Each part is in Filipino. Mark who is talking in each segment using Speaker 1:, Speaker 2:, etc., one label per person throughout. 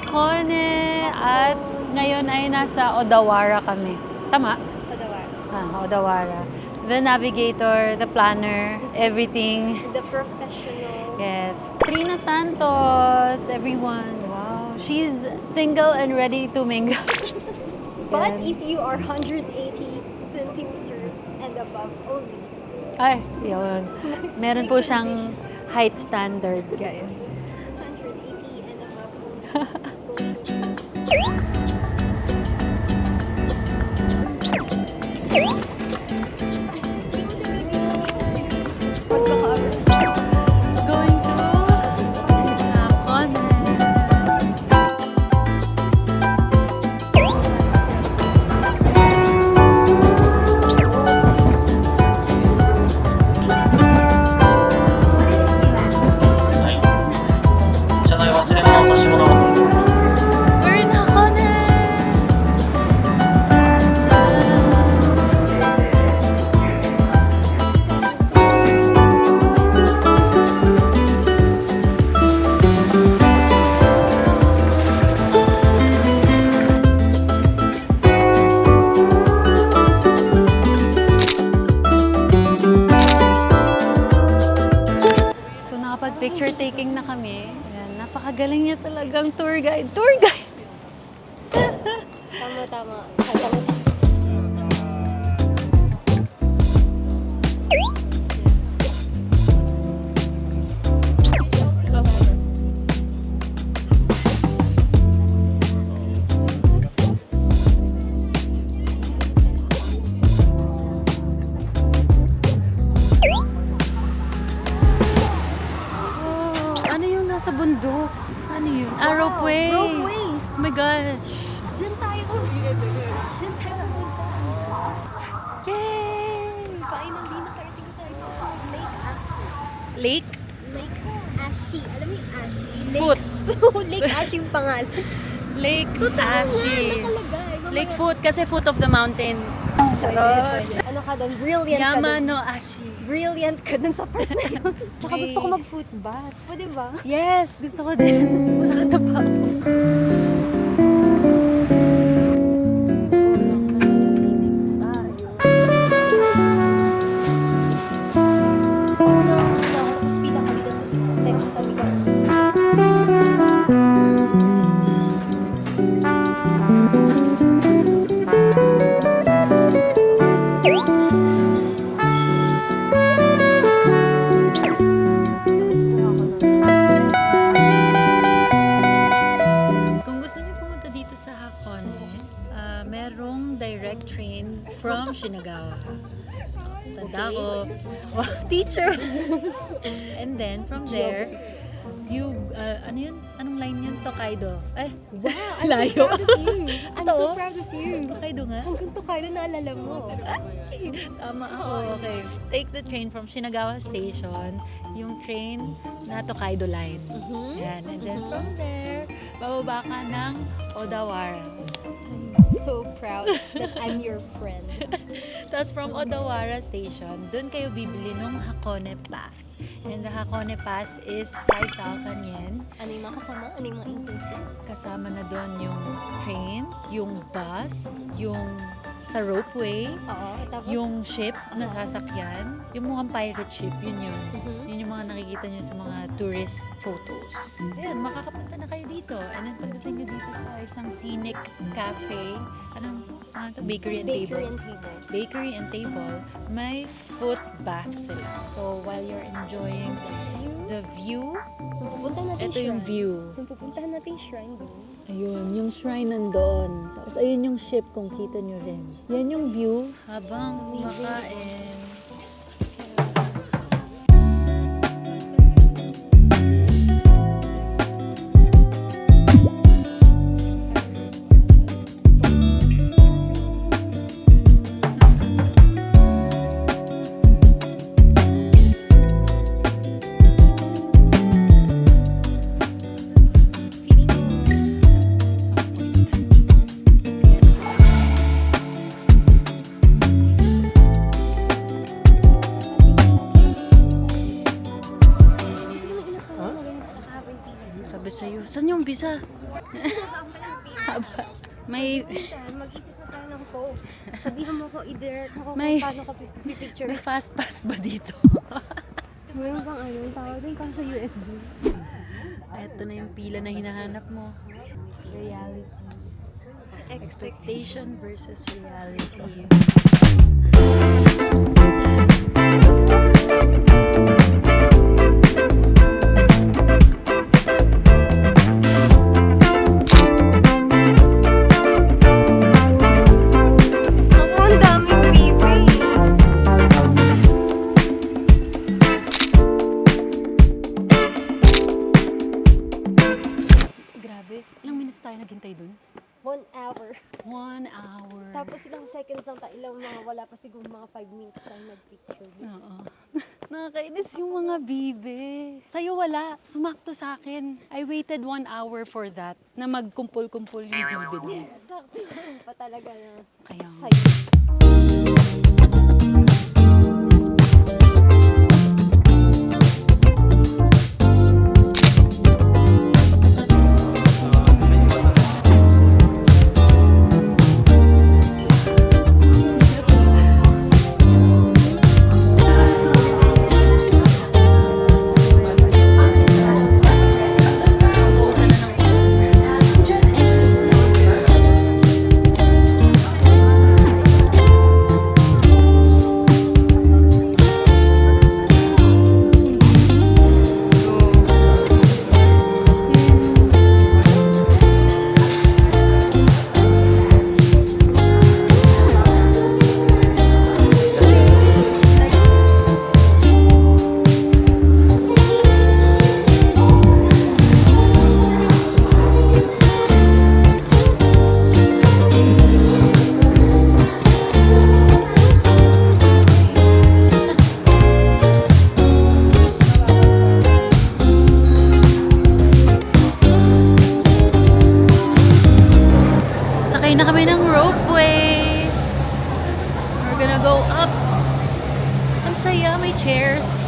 Speaker 1: Hakone at ngayon ay nasa Odawara kami. Tama?
Speaker 2: Padawan.
Speaker 1: Ah, Odawara. The navigator, the planner, everything.
Speaker 2: The professional.
Speaker 1: Yes. Trina Santos, everyone. Wow. She's single and ready to mingle.
Speaker 2: But if you are 180 centimeters and above only,
Speaker 1: Ay, yun. Meron po siyang height standard, guys.
Speaker 2: 180 and above only.
Speaker 1: nakapag-picture taking na kami. Ayan, napakagaling niya talagang tour guide. Tour guide!
Speaker 2: Tama, tama. Tama. Lake?
Speaker 1: Lake
Speaker 2: Ashi. Alam mo yung Ashi?
Speaker 1: Foot.
Speaker 2: Lake Ashi yung pangalan.
Speaker 1: Lake
Speaker 2: Totoo nga,
Speaker 1: Ashi.
Speaker 2: nakalagay. Mamaya-
Speaker 1: Lake Foot kasi foot of the mountains. Charot.
Speaker 2: Ano ka doon? Brilliant ka doon.
Speaker 1: Yamano Ashi.
Speaker 2: Brilliant ka dun sa part na yun. Tsaka gusto ko mag-foot bath. Pwede ba?
Speaker 1: Yes! Gusto ko din. Sakit na pa ako. Wow, teacher! And then, from there, you, ah, ano yun? Anong line yun? Tokaido. Eh,
Speaker 2: Wow, I'm
Speaker 1: Layo.
Speaker 2: so proud of you. I'm so
Speaker 1: Totoo?
Speaker 2: proud of you.
Speaker 1: Tokaido nga?
Speaker 2: Hanggang to kayo naalala mo.
Speaker 1: Tama ako, okay. Take the train from Shinagawa Station, yung train na Tokaido Line.
Speaker 2: Mhm.
Speaker 1: Yan. And then from there, bababa ka ng Odawara.
Speaker 2: So proud that I'm your friend.
Speaker 1: Tapos from Odawara Station, doon kayo bibili ng Hakone Pass. And the Hakone Pass is 5,000 yen.
Speaker 2: Ano yung mga kasama? Ano yung mga inclusive?
Speaker 1: Kasama na doon yung train, yung bus, yung sa ropeway,
Speaker 2: Oo. Tapos,
Speaker 1: yung ship na sasakyan, yung mukhang pirate ship, yun yun.
Speaker 2: Mhm.
Speaker 1: Yun yung mga nakikita nyo sa mga tourist photos. Ayan, makakapunta na kayo dito. And then pagdating nyo dito sa isang scenic cafe, anong, ano to? Bakery and
Speaker 2: bakery
Speaker 1: table.
Speaker 2: and table.
Speaker 1: Bakery and table, may foot bath sila. So while you're enjoying
Speaker 2: View.
Speaker 1: The view,
Speaker 2: Yung pupuntahan natin
Speaker 1: ito yung
Speaker 2: shrine.
Speaker 1: view.
Speaker 2: Yung pupuntahan natin shrine doon.
Speaker 1: Ayun, yung shrine nandoon. Tapos ayun yung ship kung kita nyo rin. Yan yung view habang kumakain. Sa'yo. Saan yung umpisa? Haba. May,
Speaker 2: Mag-isip na tayo ng post. Sabihan mo ko, i-direct mo ko
Speaker 1: May-
Speaker 2: kung paano ka pipicture.
Speaker 1: may fast pass ba dito?
Speaker 2: Mayroon bang ano, yung tawag din ka sa USG.
Speaker 1: Ito na yung pila na hinahanap mo. Reality. Expectation versus reality. Naghintay dun?
Speaker 2: One hour.
Speaker 1: One hour.
Speaker 2: Tapos ilang seconds lang tayo, ilang mga wala pa siguro mga 5 minutes tayo nag-picture.
Speaker 1: Oo. Nakakainis yung mga bibe. Sa'yo wala. Sumakto sa akin. I waited one hour for that na magkumpul-kumpul yung bibe mo.
Speaker 2: Sakto pa talaga na
Speaker 1: Kaya
Speaker 2: sa'yo.
Speaker 1: Ang saya, may chairs.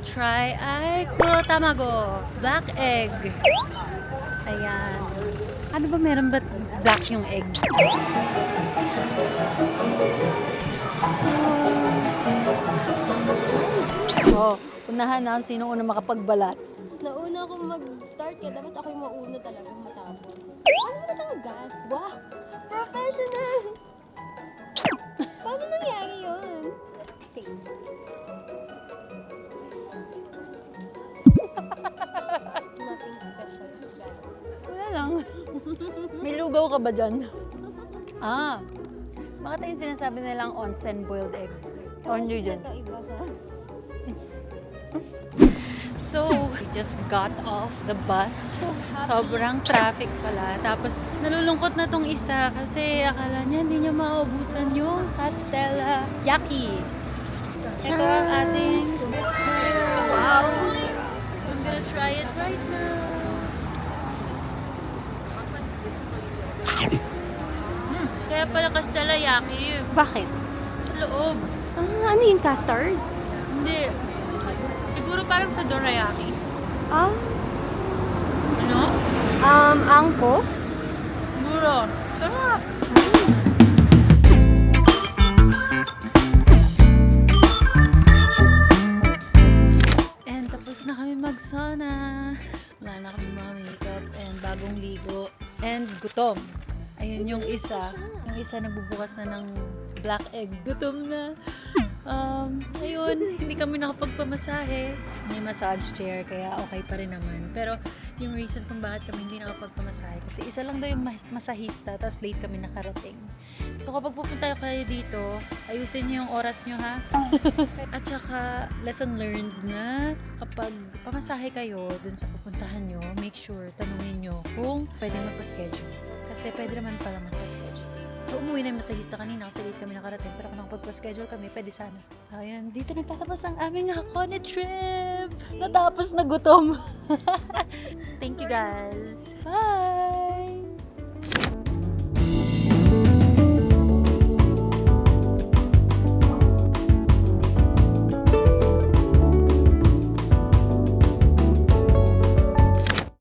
Speaker 1: Try ay kuro tamago. Black egg. Ayan. Ano ba meron ba black yung egg? Oh, unahan na sino una makapagbalat.
Speaker 2: Nauna akong mag-start kaya dapat ako yung mauna talaga matapos. Ano ba natanggal? Wow! Professional! Paano nangyari yun?
Speaker 1: Lugaw ka ba dyan? Ah, bakit yung sinasabi nilang onsen boiled egg? Yun?
Speaker 2: Kakaiba sa...
Speaker 1: So, we just got off the bus. Sobrang traffic pala. Tapos, nalulungkot na tong isa kasi akala niya hindi niya maaabutan yung Castella Yaki. Ito ang ating Wow! I'm gonna try it right now. Kaya pala Castella Yaki.
Speaker 2: Bakit?
Speaker 1: Sa loob.
Speaker 2: Ah, ano yung custard?
Speaker 1: Hindi. Siguro parang sa dorayaki.
Speaker 2: Ah,
Speaker 1: Ano?
Speaker 2: um, angko?
Speaker 1: Siguro. Sarap. And tapos na kami mag-sauna. Wala na kami mga makeup and bagong ligo. And gutom. Ayun yung isa. Yung isa nagbubukas na ng black egg. Gutom na. Um, ayun, hindi kami nakapagpamasahe. May massage chair, kaya okay pa rin naman. Pero yung reason kung bakit kami hindi nakapagpamasahe, kasi isa lang daw yung ma- masahista, tapos late kami nakarating. So kapag pupunta kayo dito, ayusin niyo yung oras niyo ha. At saka, lesson learned na kapag pamasahe kayo dun sa pupuntahan nyo, make sure, tanungin nyo kung pwede magpa-schedule. Kasi pwede naman pala magpa-schedule. So, umuwi na yung masahista kanina kasi late kami nakarating. Pero kung makapagpa-schedule kami, pwede sana. Ayan, dito nagtatapos ang aming Hakone trip. Natapos na gutom. Thank you guys. Bye!